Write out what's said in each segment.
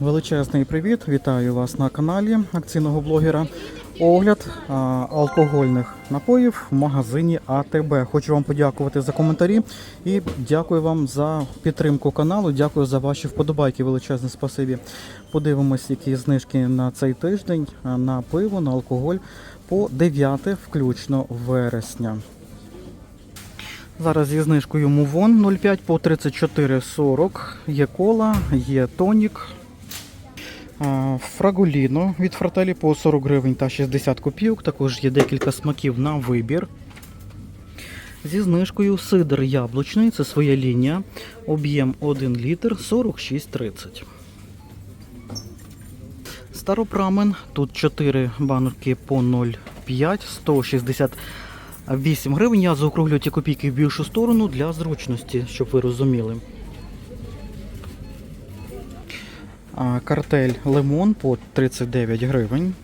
Величезний привіт! Вітаю вас на каналі акційного блогера. Огляд а, алкогольних напоїв в магазині АТБ. Хочу вам подякувати за коментарі і дякую вам за підтримку каналу. Дякую за ваші вподобайки. Величезне спасибі. Подивимось, які знижки на цей тиждень на пиво, на алкоголь по 9 включно вересня. Зараз зі знижкою Мувон 0,5 по 34,40. Є кола, є тонік. Фрагуліно від фрателі по 40 гривень та 60 копійок. Також є декілька смаків на вибір. Зі знижкою сидр яблучний, це своя лінія. Об'єм 1 літр 46,30. Старопрамен. Тут 4 банки по 0,5, 168 гривень. Я заокруглю ті копійки в більшу сторону для зручності, щоб ви розуміли. Картель лимон по 39 гривень.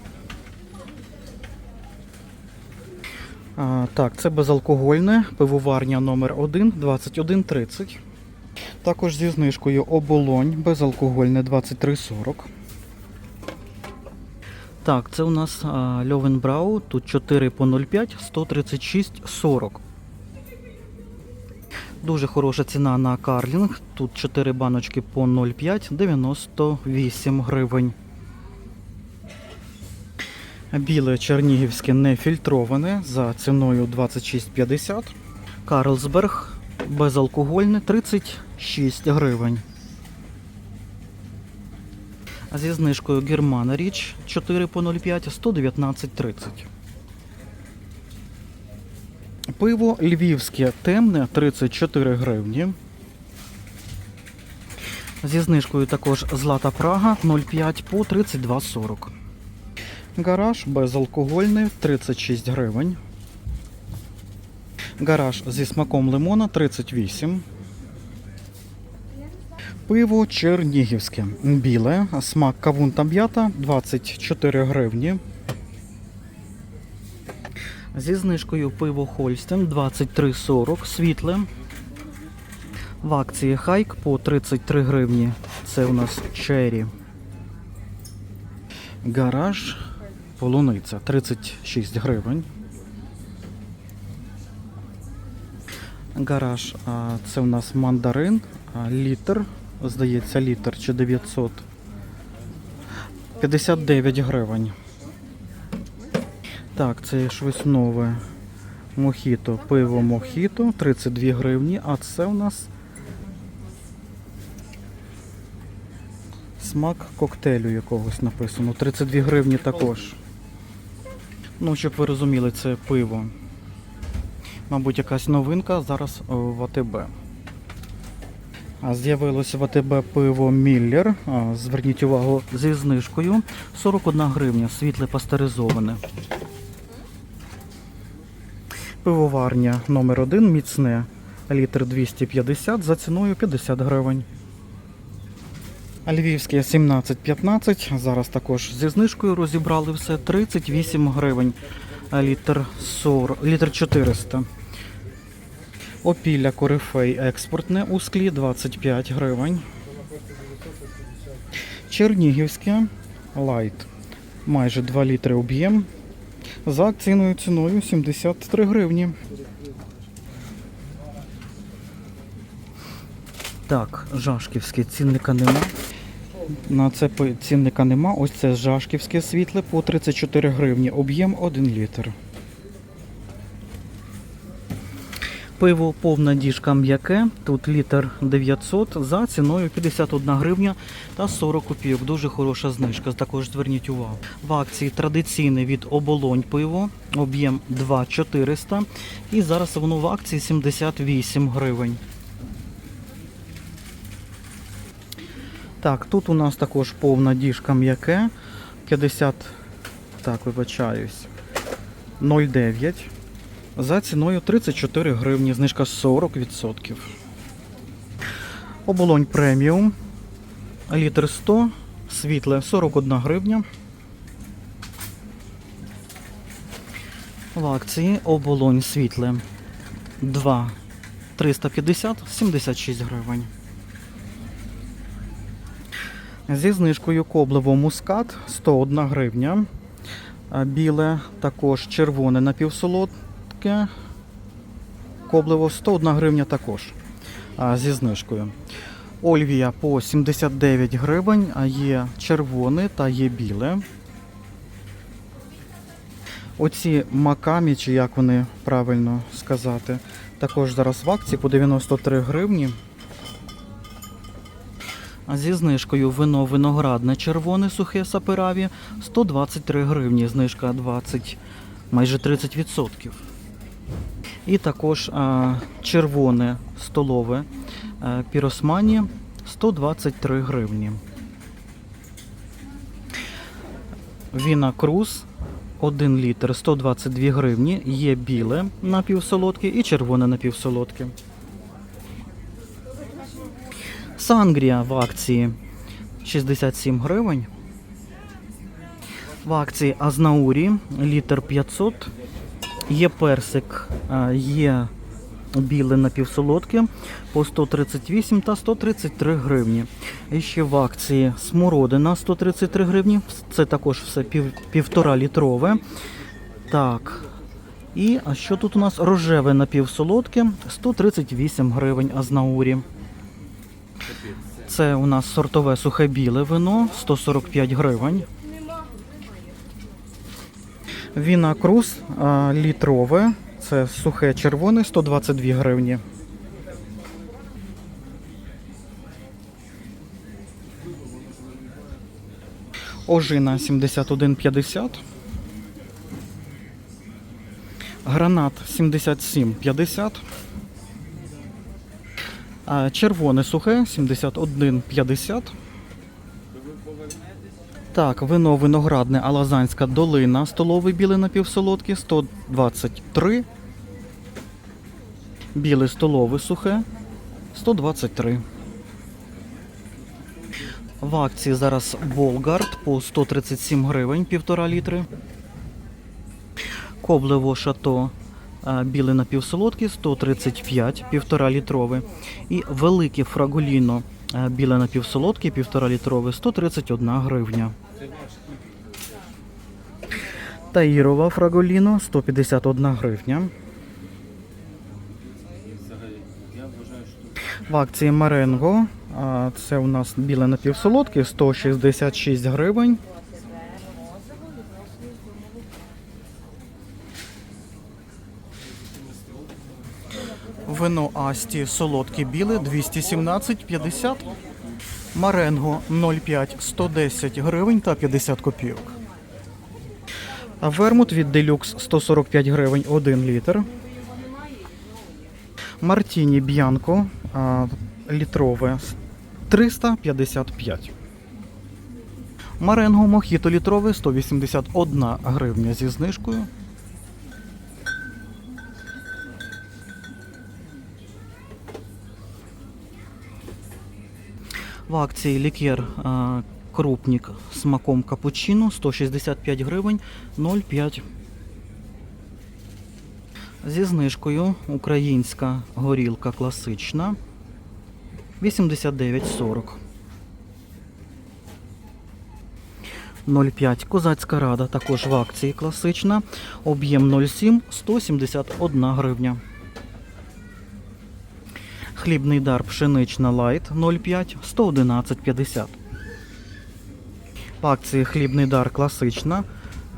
Так, це безалкогольне пивоварня номер 1 21.30. Також зі знижкою оболонь безалкогольне 23.40. Так, це у нас а, Льовенбрау. Тут 4 по 0,5, 136,40. Дуже хороша ціна на карлінг. Тут 4 баночки по 0,5, 98 гривень. Біле чернігівське нефільтроване за ціною 26,50. Карлсберг безалкогольне 36 гривень. Зі знижкою Германа Річ 4 по 0,5, 119,30. Пиво львівське темне 34 гривні. Зі знижкою також Злата Прага 0,5 по 32,40. Гараж безалкогольний 36 гривень. Гараж зі смаком лимона 38. Пиво чернігівське. Біле. Смак кавун та м'ята 24 гривні. Зі знижкою пиво Хольстен 23,40 світле. В акції Хайк по 33 гривні. Це у нас Черрі. Гараж полуниця 36 гривень. Гараж, це у нас мандарин, літр, здається, літр чи 900. 59 гривень. Так, це щось нове. Мохіто, пиво Мохіто, 32 гривні, а це у нас смак коктейлю якогось написано. 32 гривні також. Ну, щоб ви розуміли, це пиво. Мабуть, якась новинка зараз в АТБ. З'явилося в АТБ пиво Міллер. Зверніть увагу зі знижкою. 41 гривня, світле пастеризоване. Пивоварня номер 1 міцне. Літр 250 за ціною 50 гривень. Львівське 17,15. Зараз також зі знижкою розібрали все 38 гривень. Літр 40, літр 400. Опілля корифей експортне у склі 25 гривень. Чернігівське лайт. Майже 2 літри об'єм. За акційною ціною 73 гривні. Так, Жашківське цінника нема. На це цінника нема. Ось це Жашківське світле по 34 гривні. Об'єм 1 літр. Пиво повна діжка м'яке. Тут літр 900 за ціною 51 гривня та 40 копійок. Дуже хороша знижка. Також зверніть увагу. В акції традиційне від оболонь пиво. Об'єм 2400. І зараз воно в акції 78 гривень. Так, тут у нас також повна діжка м'яке. 50, так, вибачаюсь, 0,9. За ціною 34 гривні, знижка 40%. Оболонь преміум. Літр 100, світле 41 гривня. В акції оболонь світле 2 350 76 гривень. Зі знижкою коблево мускат 101 гривня. Біле, також червоне напівсолодке. Коблево 101 гривня також зі знижкою. Ольвія по 79 гривень, а є червоне та є біле. Оці макамі, чи як вони правильно сказати, також зараз в акції по 93 гривні. А зі знижкою вино виноградне червоне сухе сапераві 123 гривні, знижка 20, майже 30%. І також червоне столове піросмані 123 гривні. Віна Круз 1 літр 122 гривні. Є біле напівсолодке і червоне напівсолодке. Сангрія в акції 67 гривень. В акції Азнаурі літр 500. Є персик, є біле напівсолодке по 138 та 133 гривні. І ще в акції смородина 133 гривні. Це також все пів, півтора літрове. Так. І а що тут у нас рожеве напівсолодке 138 гривень Азнаурі. Це у нас сортове сухе біле вино 145 гривень. Віна Круз літрове. Це сухе червоне 122 гривні. Ожина 71,50. Гранат 77,50. А червоне сухе 71,50. Так, вино виноградне Алазанська долина, столовий білий напівсолодкий 123. Біле столове сухе 123. В акції зараз Болгард по 137 гривень, півтора літри. Коблево шато а, біле напівсолодке 135, півтора літрове. І велике фрагуліно біле напівсолодке, півтора літрове 131 гривня. Таїрова фраголіно 151 гривня. В акції Маренго. Це у нас біле напівсолодке 166 гривень. Вино Асті солодке біле 217,50. Маренго 0,5 110 гривень та 50 копійок. Вермут від Делюкс 145 гривень 1 літр. Мартіні Б'янко літрове 355. Маренго Мохіто літрове 181 гривня зі знижкою. В акції лікер а, крупник смаком капучино 165 гривень 0,5. Зі знижкою українська горілка класична 89,40. 0,5. Козацька рада також в акції класична. Об'єм 0,7 171 гривня. Хлібний дар пшенична лайт 0,5 111,50. В акції хлібний дар класична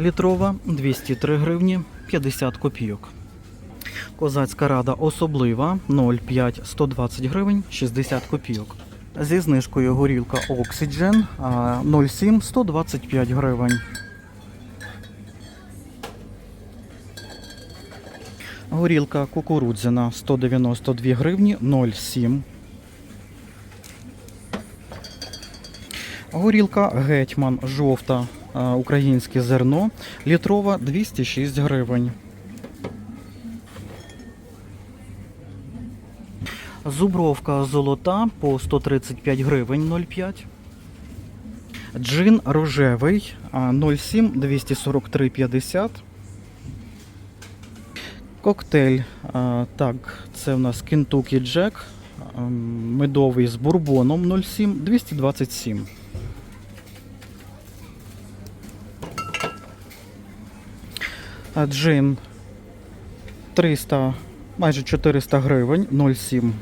літрова 203 гривні 50 копійок. Козацька рада особлива 0,5 120 гривень 60 копійок. Зі знижкою горілка Oxygen 0,7 125 гривень. Горілка кукурудзяна 192 гривні 0,7. Горілка Гетьман жовта українське зерно літрова 206 гривень. Зубровка золота по 135 гривень 0,5. Джин рожевий а, 0,7 243,50. Коктейль. Так, це в нас Kentucky джек. Ем, медовий з бурбоном 07 227. Джин 300, майже 400 гривень 0,7.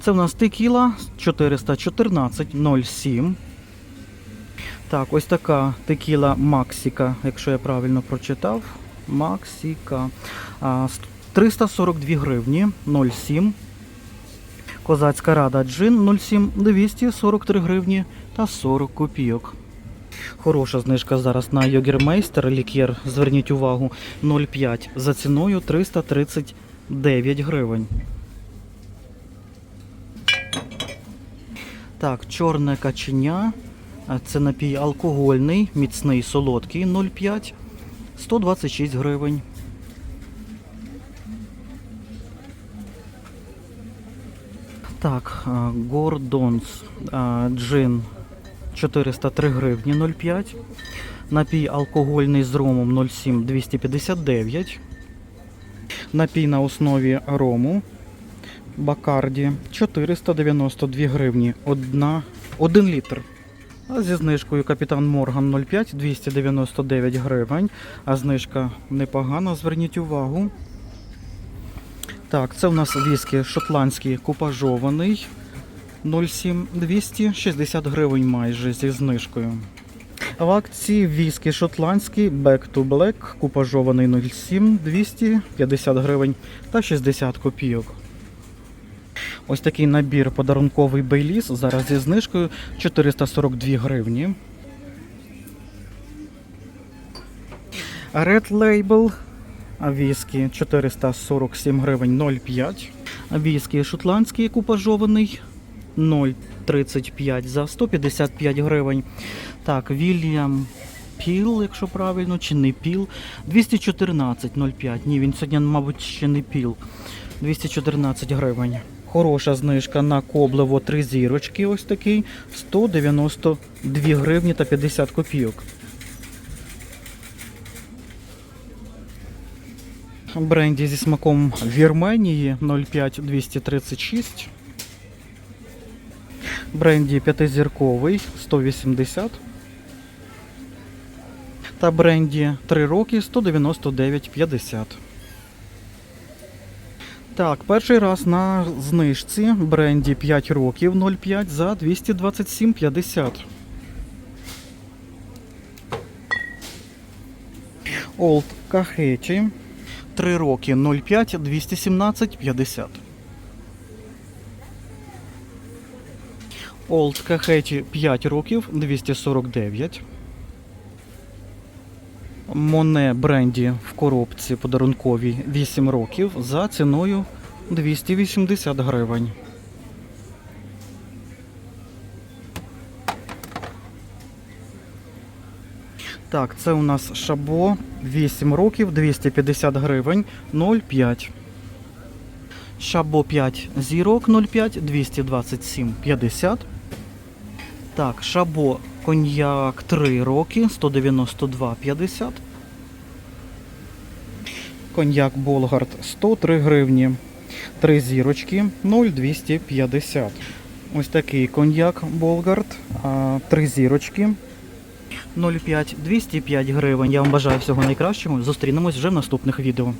Це в нас текіла 414 0,7. Так, ось така текіла Максіка, якщо я правильно прочитав. Максіка. 342 гривні, 0,7. Козацька рада джин 0,7, 243 гривні та 40 копійок. Хороша знижка зараз на Йогермейстер лікер, зверніть увагу, 0,5 за ціною 339 гривень. Так, чорне каченя. Це напій алкогольний, міцний, солодкий 0,5, 126 гривень. Так, Гордонс джин 403 гривні 0,5. Напій алкогольний з ромом 0,7 259. Напій на основі рому Бакарді 492 гривні. Одна, 1 літр. А зі знижкою Капітан Морган 0,5 299 гривень. А знижка непогана, зверніть увагу. Так, це у нас віскі шотландський купажований 0,7 260 гривень майже зі знижкою. В акції віскі шотландський Back to Black купажований 0,7 250 гривень та 60 копійок. Ось такий набір подарунковий бейліс зараз зі знижкою 442 гривні. Red Label віскі 447 гривень 0,5. Віскі шотландський купажований 0,35 за 155 гривень. Так, Вільям Піл, якщо правильно, чи не піл. 214,05. Ні, він сьогодні, мабуть, ще не піл. 214 гривень. Хороша знижка на коблево 3 зірочки, ось такий. 192 гривні та 50 копійок. Бренді зі смаком Вірменії 05 236. Бренді п'ятизірковий 180. Та бренді 3 роки 199,50. Так, перший раз на знижці бренді 5 років 0,5 за 227,50. Олд Кахеті 3 роки 0,5 217,50. Олд Кахеті 5 років 249. Моне бренді в коробці подарунковій 8 років за ціною 280 гривень. Так, це у нас шабо 8 років 250 гривень 0,5. Шабо 5 зірок 0,5 227,50. Так, шабо коньяк 3 роки 192,50. Коньяк Болгард 103 гривні. 3 зірочки 0,250. Ось такий коньяк Болгард. 3 зірочки 0,5 205 гривень. Я вам бажаю всього найкращого. Зустрінемось вже в наступних відео.